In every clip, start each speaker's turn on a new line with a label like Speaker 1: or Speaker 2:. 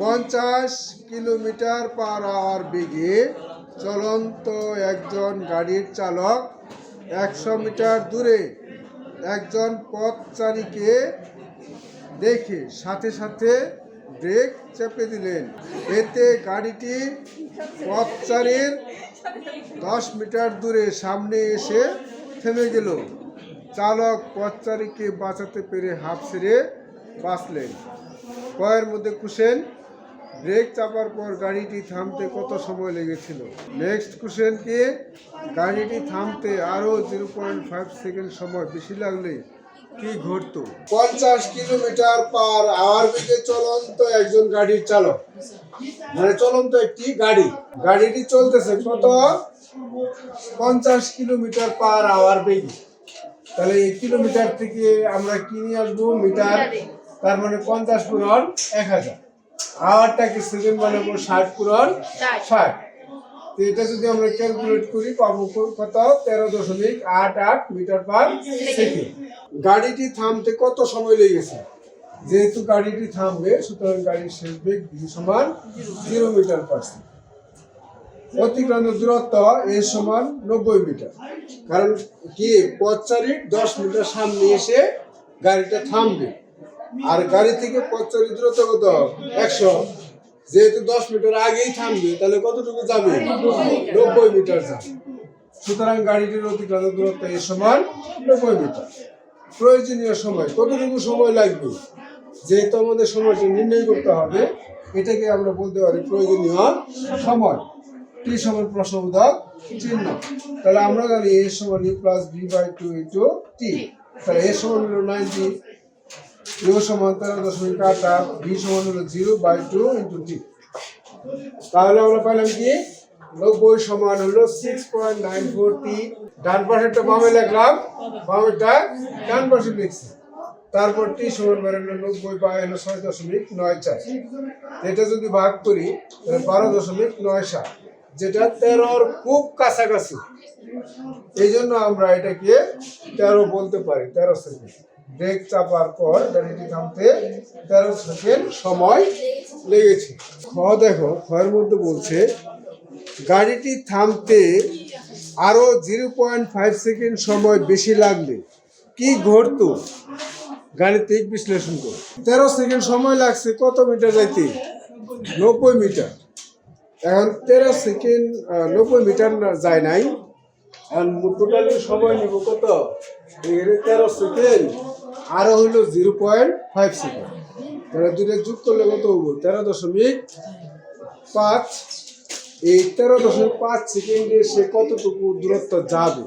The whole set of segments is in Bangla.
Speaker 1: পঞ্চাশ কিলোমিটার পার আওয়ার বেগে চলন্ত একজন গাড়ির চালক একশো মিটার দূরে একজন পথচারীকে দেখে সাথে সাথে ব্রেক চেপে দিলেন। এতে গাড়িটি পথচারীর দশ মিটার দূরে সামনে এসে থেমে গেল। চালক পথচারীকে বাঁচাতে পেরে হাফ ছেড়ে বাঁচলেন। কয়ের মধ্যে কুশেন ব্রেক চাপার পর গাড়িটি থামতে কত সময় লেগেছিল? নেক্সট কোশ্চেন কি? গাড়িটি থামতে আরও জিরো পয়েন্ট ফাইভ সেকেন্ড সময় বেশি লাগলে কি ঘটতো? পঞ্চাশ কিলোমিটার পার আওয়ার বেগে চলন্ত একজন গাড়ির চালক। মানে চলন্ত একটি গাড়ি। গাড়িটি চলতেছে কত? পঞ্চাশ কিলোমিটার পার আওয়ার বেগে। তাহলে এই কিলোমিটার থেকে আমরা কি নিয়ে আসব? মিটার। তার মানে পঞ্চাশ পূরণ এক হাজার। আওয়ারটাকে সেকেন্ড মানে ষাট পূরণ
Speaker 2: ষাট।
Speaker 1: ষাট। তো এটা যদি আমরা ক্যালকুলেট করি পাবো কত? তেরো দশমিক আট আট মিটার পার সেকেন্ড। গাড়িটি থামতে কত সময় লেগেছে যেহেতু গাড়িটি থামবে সুতরাং গাড়ির শেষ বেগ ভি সমান জিরো মিটার পার সেকেন্ড অতিক্রান্ত দূরত্ব এ সমান নব্বই মিটার কারণ কি? পথচারীর দশ মিটার সামনে এসে গাড়িটা থামবে। আর গাড়ি থেকে পথচারীর দূরত্ব কত? একশো। যেহেতু দশ মিটার আগেই থামবে, তাহলে কতটুকু যাবে? নব্বই মিটার যাবে। সুতরাং গাড়িটির অতিক্রান্ত দূরত্ব এ সমান নব্বই মিটার। প্রয়োজনীয় সময়, কতটুকু সময় লাগবে? যেহেতু আমাদের সময়টা নির্ণয় করতে হবে, এটাকে আমরা বলতে পারি প্রয়োজনীয় সময়। টি সমান প্রশ্নবোধক চিহ্ন। তাহলে আমরা জানি এ সমান U plus B by two into T তাহলে এ হলো নাইনটি ইউ সমান দশমিক আট আট বি সমান হলো zero by two into T তাহলে আমরা পেলাম কি? নব্বই সমান হলো six point nine four T ডান পাশেরটা বামে লিখলাম, বামেরটা ডান পাশে লিখছি। তারপর টি সমান বেরোলো নব্বই পায় হলো ছয় দশমিক নয় চার। এটা যদি ভাগ করি, তাহলে বারো দশমিক নয় সাত, যেটা তেরোর খুব কাছাকাছি। এই জন্য আমরা এটাকে তেরো বলতে পারি, তেরো সেকেন্ড ব্রেক চাপার পর গাড়িটি থামতে তেরো সেকেন্ড সময় লেগেছে। খ দেখো খয়ের মধ্যে বলছে, গাড়িটি থামতে আরও জিরো পয়েন্ট ফাইভ সেকেন্ড সময় বেশি লাগলে কি ঘটতো? গাণিতিক বিশ্লেষণ করো। তেরো সেকেন্ড সময় লাগছে কত মিটার যাইতে? নব্বই মিটার। এখন তেরো সেকেন্ড নব্বই মিটার যায় নাই। কতটুকু দূরত্ব যাবে,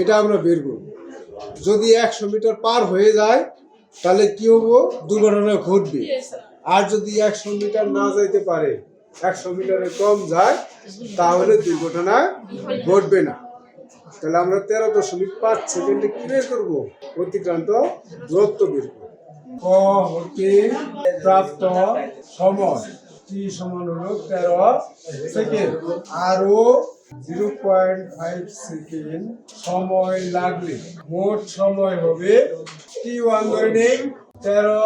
Speaker 1: এটা আমরা বের করব। যদি একশো মিটার পার হয়ে যায়, তাহলে কি হব দুর্ঘটনা ঘটবে। আর যদি একশো মিটার না যাইতে পারে, একশো মিটারের কম যায়, তাহলে দুর্ঘটনা ঘটবে না। তাহলে আমরা তেরো দশমিক পাঁচ সেকেন্ডে কি বের করব? অতিক্রান্ত দূরত্ব বের করব। ক হতে প্রাপ্ত সময়। টি সমান হলো তেরো সেকেন্ড। আরও জিরো পয়েন্ট ফাইভ সেকেন্ড সময় লাগলে মোট সময় হবে টি ওয়ান ধরে নেই তেরো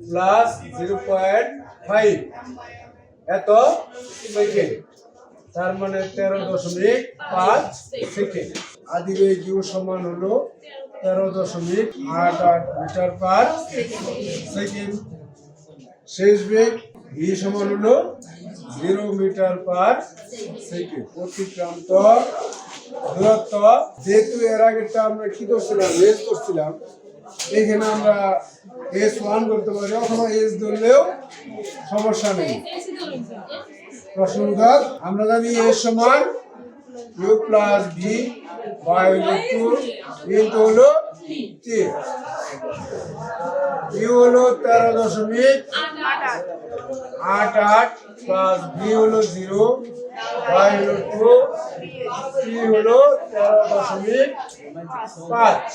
Speaker 1: প্লাস জিরো পয়েন্ট ফাইভ। এত সেকেন্ড। তার মানে তেরো দশমিক পাঁচ সেকেন্ড। আদিবেগ ইউ সমান হলো তেরো দশমিক আট আট মিটার পার সেকেন্ড। শেষ বেগ ভি সমান হলো জিরো মিটার পার সেকেন্ড। প্রতি অতিক্রান্ত দূরত্ব, যেহেতু এর আগেরটা আমরা কি করছিলাম? এস করছিলাম। এখানে আমরা এস ওয়ান করতে পারি, অথবা এস ধরলেও সমস্যা নেই। প্রশ্নবোধক আমরা জানি এর সমান U plus V by two into হলো টি ইউ হলো তেরো দশমিক আট আট প্লাস ভি হলো জিরো বাই হলো টু টি হলো তেরো দশমিক পাঁচ।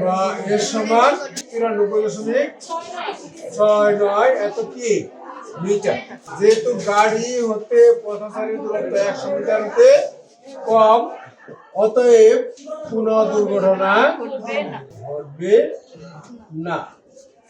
Speaker 1: বা এর সমান তিরানব্বই দশমিক ছয় নয়, এত কি? মিটার। যেহেতু গাড়ি হতে পথচারী দূরত্ব একশো মিটার হতে কম, অতএব পুনঃ দুর্ঘটনা ঘটবে না।